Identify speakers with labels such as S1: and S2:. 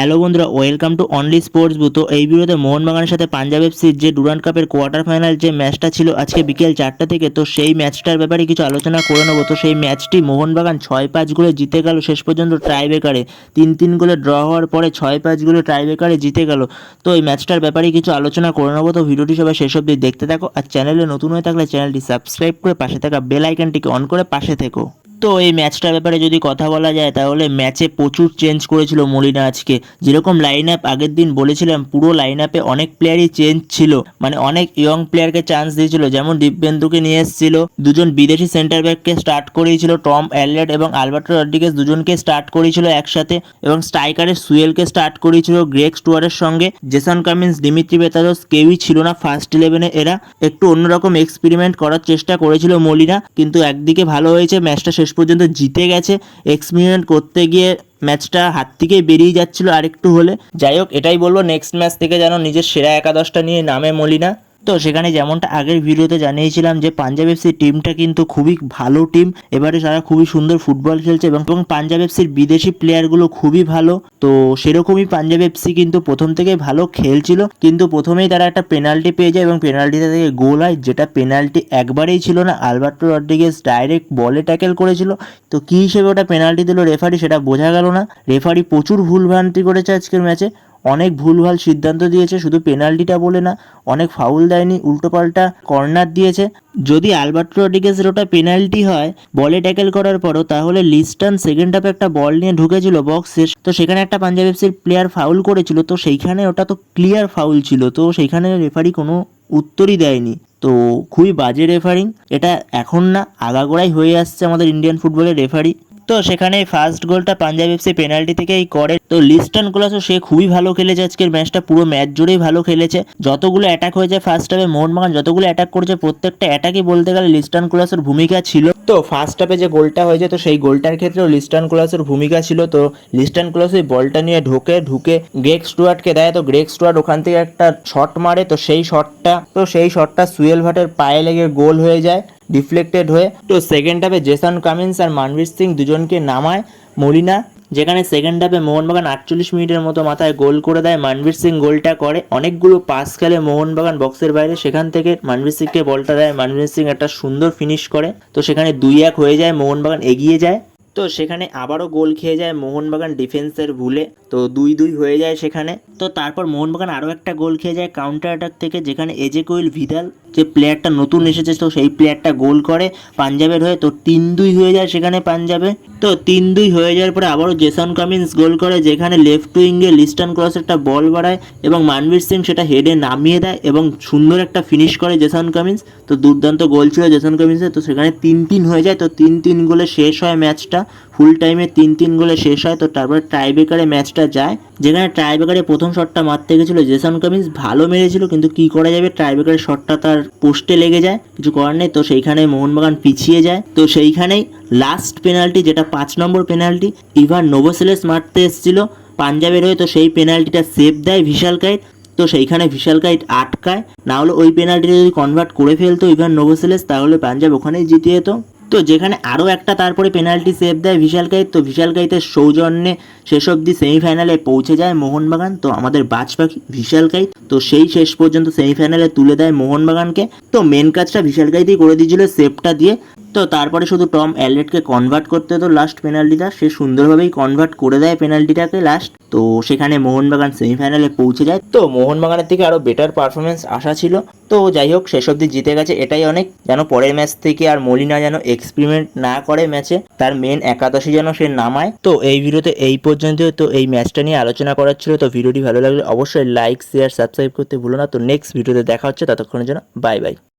S1: Hello বন্ধুরা, welcome to only sports booth তো এই ভিডিওতে মোহনবাগানের সাথে পাঞ্জাব এফসির যে ডুরান্ড কাপের কোয়ার্টার ফাইনাল যে ম্যাচটা ছিল আজকে বিকেল চারটা থেকে, তো সেই ম্যাচটার ব্যাপারে কিছু আলোচনা করে নেব। তো সেই ম্যাচটি মোহনবাগান ছয় পাঁচ গোলে জিতে গেল, শেষ পর্যন্ত ট্রাই বেকারে তিন তিন গোলে ড্র হওয়ার পরে ছয় পাঁচ গোলে ট্রাই বেকারে জিতে গেল। তো এই ম্যাচটার ব্যাপারে কিছু আলোচনা করে নেব। তো ভিডিওটি সবাই শেষ অবধি দেখতে থাকো। আর চ্যানেলে নতুন হয়ে থাকলে চ্যানেলটি সাবস্ক্রাইব করে পাশে থাকা বেল আইকনটিকে অন করে পাশে থেকো। তো এই ম্যাচটার ব্যাপারে যদি কথা বলা যায়, তাহলে ম্যাচে প্রচুর চেঞ্জ করেছিল মলিনা আজকে। যেরকম লাইন আপ আগের দিন বলেছিলাম, পুরো লাইন আপে অনেক প্লেয়ারই চেঞ্জ ছিল। মানে অনেক ইয়ং প্লেয়ারকে চান্স দিয়েছিল। যেমন দিব্যেন্দুকে নিয়ে এসেছিল, দুজন বিদেশি সেন্টার ব্যাককে স্টার্ট করিয়েছিল টম অ্যালেট এবং আলবার্টো রড্রিগেস দুজনকে স্টার্ট করিয়েছিল একসাথে। এবং স্ট্রাইকারের সুয়েলকে স্টার্ট করিয়েছিল গ্রেক স্টুয়ারের সঙ্গে। জেসন কামিন্স, দিমিত্রি বেতারস কেউই ছিল না ফার্স্ট ইলেভেনে এরা একটু অন্যরকম এক্সপেরিমেন্ট করার চেষ্টা করেছিল মলিনা। কিন্তু একদিকে ভালো হয়েছে ম্যাচটা শেষ পর্যন্ত জিতে গেছে। এক্সপেরিমেন্ট করতে গিয়ে ম্যাচটা হাত থেকে বেরিয়ে যাচ্ছিল আরেকটু হলে। যাই হোক, এটাই বলব নেক্সট ম্যাচ থেকে যেন নিজের সেরা একাদশটা নিয়ে নামে মলিনা। তো সেখানে যেমনটা আগের ভিডিওতে জানিয়েছিলাম যে পাঞ্জাব এফসির টিমটা কিন্তু খুবই ভালো টিম। এবারে তারা খুবই সুন্দর ফুটবল খেলছে এবং পাঞ্জাব এফসির বিদেশি প্লেয়ারগুলো খুবই ভালো। তো সেরকমই পাঞ্জাব এফসি কিন্তু প্রথম থেকে ভালো খেলছিল। কিন্তু প্রথমেই তারা একটা পেনাল্টি পেয়ে যায় এবং পেনাল্টিটা থেকে গোল হয়, যেটা পেনাল্টি একবারেই ছিল না। আলবার্টো রড্রিগেস ডাইরেক্ট বলে ট্যাকেল করেছিল। তো কী হিসেবে ওটা পেনাল্টি দিল রেফারি সেটা বোঝা গেল না। রেফারি প্রচুর ভুলভ্রান্তি করেছে আজকের ম্যাচে। অনেক ভুলভাল সিদ্ধান্ত দিয়েছে, শুধু পেনাল্টিটা বলে না, অনেক ফাউল দেয়নি, উল্টোপাল্টা কর্নার দিয়েছে। যদি আলবার্টো রড্রিগেসের ওটা পেনাল্টি হয়, বলে ট্যাকেল করার পরও, তাহলে লিস্টান সেকেন্ড হাফে একটা বল নিয়ে ঢুকেছিল বক্সে তো সেখানে একটা পাঞ্জাব এফসির প্লেয়ার ফাউল করেছিল, তো সেইখানে ওটা তো ক্লিয়ার ফাউল ছিল, তো সেইখানে রেফারি কোনো উত্তরই দেয়নি। তো খুবই বাজে রেফারিং এটা এখন না, আগাগোড়াই হয়ে আসছে আমাদের ইন্ডিয়ান ফুটবলের রেফারি তো সেখানে ফার্স্ট গোলটা পাঞ্জাব এফসি পেনাল্টি থেকেই করে। তো লিস্টন ক্লাসও সে খুবই ভালো খেলেছে আজকের ম্যাচটা পুরো ম্যাচ জুড়েই ভালো খেলেছে। যতগুলো অ্যাটাক হয়েছে ফার্স্ট হাফে মোহনবাগান যতগুলো অ্যাটাক করেছে, প্রত্যেকটা অ্যাটাকই বলতে গেলে লিস্টন ক্লাসের ভূমিকা ছিল। তো ফার্স্ট হাফে যে গোলটা হয়েছে, তো সেই গোলটার ক্ষেত্রেও লিস্টন ক্লাসের ভূমিকা ছিল। তো লিস্টন ক্লাস ওই বলটা নিয়ে ঢোকে, ঢুকে গ্রেক স্টুয়ার্টকে দেয়। তো গ্রেক স্টুয়ার্ট ওখান থেকে একটা শট মারে। তো সেই শটটা তো সেই শটটা সুয়েল ভাটের পায়ে লেগে গোল হয়ে যায়। ডিফ্লেক্টেড হয়ে তো সেকেন্ড হাফে জেসন কামিন্স আর মানবীর সিং দুজনকে নামায় মলিনা যেখানে সেকেন্ড হাফে মোহনবাগান আটচল্লিশ মিনিটের মতো মাথায় গোল করে দেয়। মানবীর সিং গোলটা করে, অনেকগুলো পাস খেলে মোহনবাগান বক্সের বাইরে। সেখান থেকে মানবীর সিংকে বলটা দেয়। মানবীর সিং একটা সুন্দর ফিনিশ করে, তো সেখানে দুই এক হয়ে যায়, মোহনবাগান এগিয়ে যায়। তো সেখানে আবারও গোল খেয়ে যায় মোহনবাগান ডিফেন্সের ভুলে। তো দুই দুই হয়ে যায় সেখানে। তো তারপর মোহনবাগান আরও একটা গোল খেয়ে যায় কাউন্টার অ্যাটাক থেকে, যেখানে এজে কোয়েল ভিদাল যে প্লেয়ারটা নতুন এসেছে, তো সেই প্লেয়ারটা গোল করে পাঞ্জাবের হয়ে। তো তিন দুই হয়ে যায় সেখানে পাঞ্জাবে। তো তিন দুই হয়ে যাওয়ার পরে আবারও জেসন কামিন্স গোল করে, যেখানে লেফট উইঙ্গে লিস্টন ক্রস একটা বল বাড়ায় এবং মানবীর সিং সেটা হেডে নামিয়ে দেয় এবং সুন্দর একটা ফিনিশ করে জেসন কামিন্স। তো দুর্দান্ত গোল ছিল জেসন কামিন্সের। তো সেখানে তিন তিন হয়ে যায়। তো তিন তিন গোলে শেষ হয় ম্যাচটা ফুল টাইমে তিন তিন গোলে শেষ হয়, তো তারপরে টাইব্রেকারে ম্যাচটা যায়। যেখানে টাইব্রেকারে প্রথম শটটা মারতে গেছিল জেসন কামিন্স ভালো মেরেছিল, কিন্তু কি করা যাবে? টাইব্রেকারের শটটা তার পোস্টে লেগে যায়, কিছু করার নেই, তো সেইখানে মোহনবাগান পিছিয়ে যায়। তো সেইখানেই লাস্ট পেনাল্টি যেটা পাঁচ নম্বর পেনাল্টি ইভান নোভোসেলেস মারতে এসেছিল পাঞ্জাবের হয়ে, তো সেই পেনাল্টিটা সেভ দেয় বিশাল কাইট। তো সেইখানে বিশাল কাইট আটকায়। না হলে ওই পেনাল্টিটা যদি কনভার্ট করে ফেলতো ইভান নোভোসেলেস, তাহলে পাঞ্জাব ওখানেই জিতে যেত। তো যেখানে আরও একটা তারপরে পেনাল্টি সেভ দেয় বিশাল কাইত তো বিশাল কাইতের সৌজন্যে শেষ অবধি সেমিফাইনালে পৌঁছে যায় মোহনবাগান, তো আমাদের বাজ পাখি বিশাল কাইত তো সেই শেষ পর্যন্ত সেমিফাইনালে তুলে দেয় মোহনবাগানকে। তো মেন কাজটা বিশাল কাইতেই করে দিয়েছিল সেভটা দিয়ে। তো তারপরে শুধু টম অ্যালেটকে কনভার্ট করতে হতো লাস্ট পেনাল্টিটা সে সুন্দরভাবেই কনভার্ট করে দেয় পেনাল্টিটাকে লাস্ট তো সেখানে মোহনবাগান সেমিফাইনালে পৌঁছে যায়। তো মোহনবাগানের থেকে আরও বেটার পারফরমেন্স আশা ছিল। তো যাই হোক, শেষ অব্দি জিতে গেছে। এটাই অনেক, যেন পরের ম্যাচ থেকে আর মলিনা যেন এক্সপেরিমেন্ট না করে ম্যাচে, তার মেন একাদশী যেন সে নামায়। তো এই ভিডিওতে এই পর্যন্ত তো এই ম্যাচটা নিয়ে আলোচনা করার ছিল। তো ভিডিওটি ভালো লাগলে অবশ্যই লাইক শেয়ার সাবস্ক্রাইব করতে ভুলো না। তো নেক্সট ভিডিওতে দেখা হচ্ছে। ততক্ষণের জন্য বাই বাই